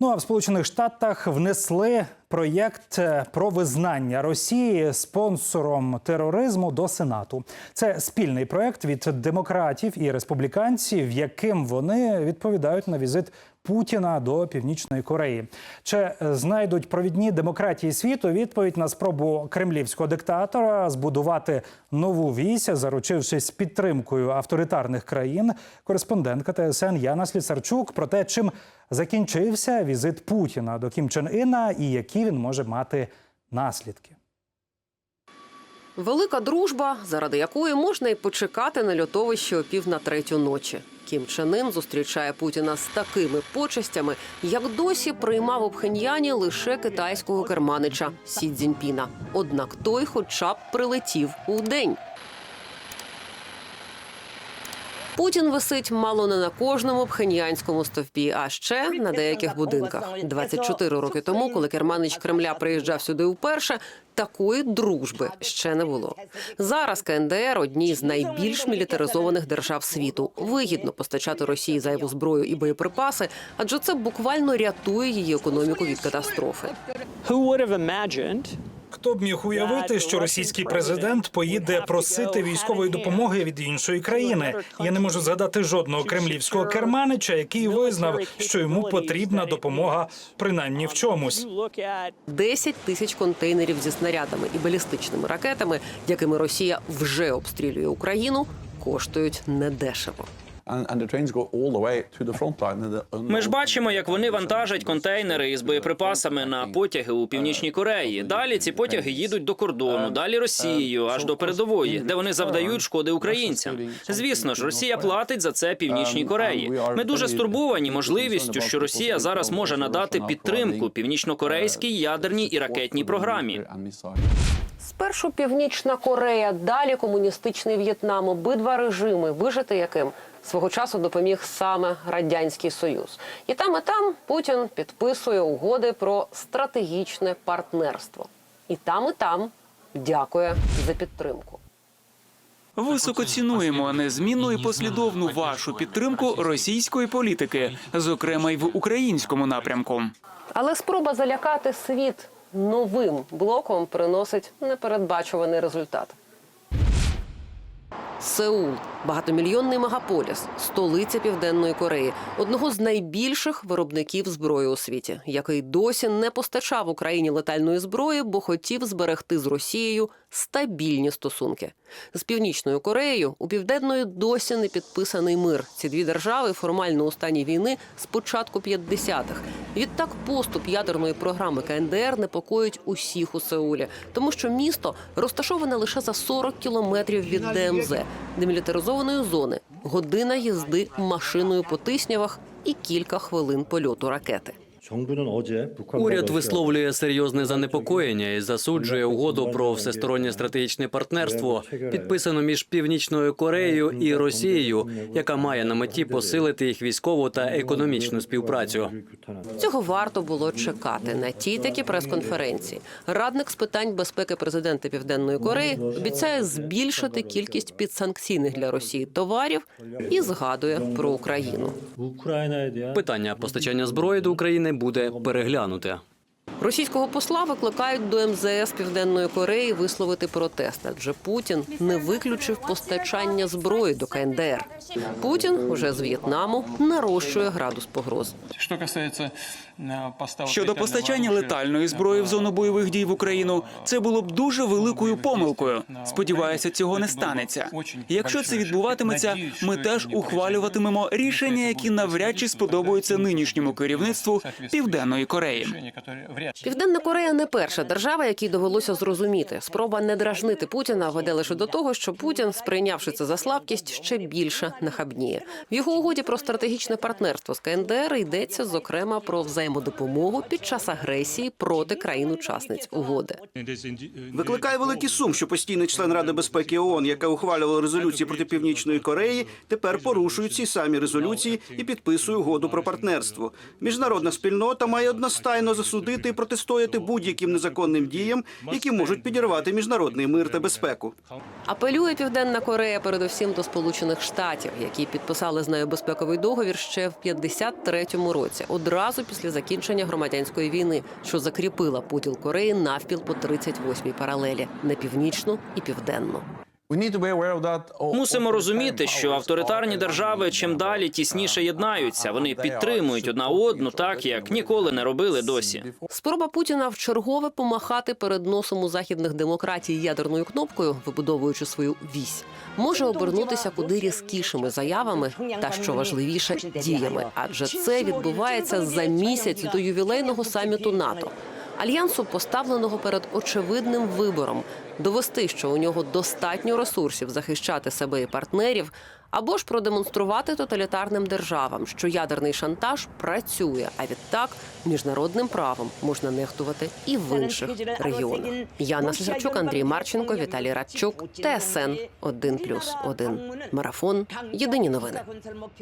Ну а в Сполучених Штатах внесли проєкт е, про визнання Росії спонсором тероризму до Сенату. Це спільний проєкт від демократів і республіканців, яким вони відповідають на візит Путіна до Північної Кореї. Чи е, знайдуть провідні демократії світу відповідь на спробу кремлівського диктатора збудувати нову вісь, заручившись підтримкою авторитарних країн? Кореспондентка ТСН Яна Слісарчук про те, чим закінчився візит Путіна до Кім Чен Іна і які він може мати наслідки. Велика дружба, заради якої можна й почекати на льотовище о пів на третю ночі. Кім Чен Ін зустрічає Путіна з такими почестями, як досі приймав у Пхеньяні лише китайського керманича Сі Цзіньпіна. Однак той, хоча б прилетів у день. Путін висить мало не на кожному пхеньянському стовпі, а ще на деяких будинках. 24 роки тому, коли керманич Кремля приїжджав сюди вперше, такої дружби ще не було. Зараз КНДР одній з найбільш мілітаризованих держав світу. Вигідно постачати Росії зайву зброю і боєприпаси, адже це буквально рятує її економіку від катастрофи. Хто б міг уявити, що російський президент поїде просити військової допомоги від іншої країни? Я не можу згадати жодного кремлівського керманича, який визнав, що йому потрібна допомога принаймні в чомусь. you 10 тисяч контейнерів зі снарядами і балістичними ракетами, якими Росія вже обстрілює Україну, коштують недешево. Ми ж бачимо, як вони вантажать контейнери із боєприпасами на потяги у північній Кореї. Далі ці потяги їдуть до кордону, далі Росією, аж до передової, де вони завдають шкоди українцям. Звісно ж, Росія платить за це північній Кореї. Ми дуже стурбовані можливістю, що Росія зараз може надати підтримку північно-корейській ядерній і ракетній програмі. Спершу Північна Корея, далі комуністичний В'єтнам, обидва режими, вижити яким свого часу допоміг саме радянський союз. І там, і там Путін підписує угоди про стратегічне партнерство. І там, і там дякує за підтримку. Високо цінуємо незмінну і послідовну вашу підтримку російської політики, зокрема й в українському напрямку. Але спроба залякати світ новим блоком приносить непередбачуваний результат. Сеул багатомільйонний мегаполіс, столиця Південної Кореї, одного з найбільших виробників зброї у світі, який досі не постачав Україні летальної зброї, бо хотів зберегти з Росією стабільні стосунки. З північною Кореєю у південної досі не підписаний мир. Ці дві держави формально у стані війни з початку 50-х. Відтак поступ ядерної програми КНДР непокоїть усіх у Сеулі, тому що місто розташоване лише за 40 кілометрів від ДМЗ, демілітаризованої зони, година їзди машиною по тиснявах і кілька хвилин польоту ракети. Уряд висловлює серйозне занепокоєння і засуджує угоду про всестороннє стратегічне партнерство, підписану між північною Кореєю і Росією, яка має на меті посилити їх військову та економічну співпрацю. Цього варто було чекати на тій такі прес-конференції. Радник з питань безпеки президента Південної Кореї обіцяє збільшити кількість підсанкційних для Росії товарів і згадує про Україну. Питання постачання зброї до України буде переглянуте. Російського посла викликають до МЗС Південної Кореї висловити протест, адже Путін не виключив постачання зброї до КНДР. Путін уже з В'єтнаму нарощує градус погроз. Что касается э, Щодо постачання летальної зброї в зону бойових дій в Україну, це було б дуже великою помилкою. Сподіваюся, цього не станеться. Якщо це відбуватиметься, ми теж ухвалюватимемо рішення, які навряд чи сподобаються нинішньому керівництву Південної Кореї. Південна Корея не перша держава, якій довелося зрозуміти. Спроба не дражнити Путіна веде лише до того, що Путін, сприйнявши це за слабкість, ще більше нахабніє. В його угоді про стратегічне партнерство з КНДР йдеться зокрема про взаємодопомогу під час агресії проти країн-учасниць угоди. Викликає великий сум, що постійний член Ради безпеки ООН, яка ухвалювала резолюції проти північної Кореї, тепер порушує ці самі резолюції і підписує угоду про партнерство. Міжнародна спільнота має одностайно засудити протистояти будь-яким незаконним діям, які можуть підірвати міжнародний мир та безпеку. Апелює Південна Корея передусім до Сполучених Штатів, які підписали з нею безпековий договір ще в 53-му році, одразу після закінчення громадянської війни, що закріпила поділ Кореї навпіл по 38-й паралелі на північну і південну. All- Мусимо розуміти, що авторитарні держави чим далі тісніше єднаються. Вони підтримують одна одну так, як ніколи не робили досі. Спроба Путіна вчергове помахати перед носом у західних демократій ядерною кнопкою, вибудовуючи свою вісь, може обернутися куди різкішими заявами та що важливіше діями, адже це відбувається за місяць до ювілейного саміту НАТО. Альянсу поставленого перед очевидним вибором довести, що у нього достатньо ресурсів захищати себе і партнерів, або ж продемонструвати тоталітарним державам, що ядерний шантаж працює, а відтак міжнародним правом можна нехтувати і в інших регіонах. Яна Сисарчук, Андрій Марченко, Віталій Радчук, ТСН 1+,1. Марафон. Єдині новини.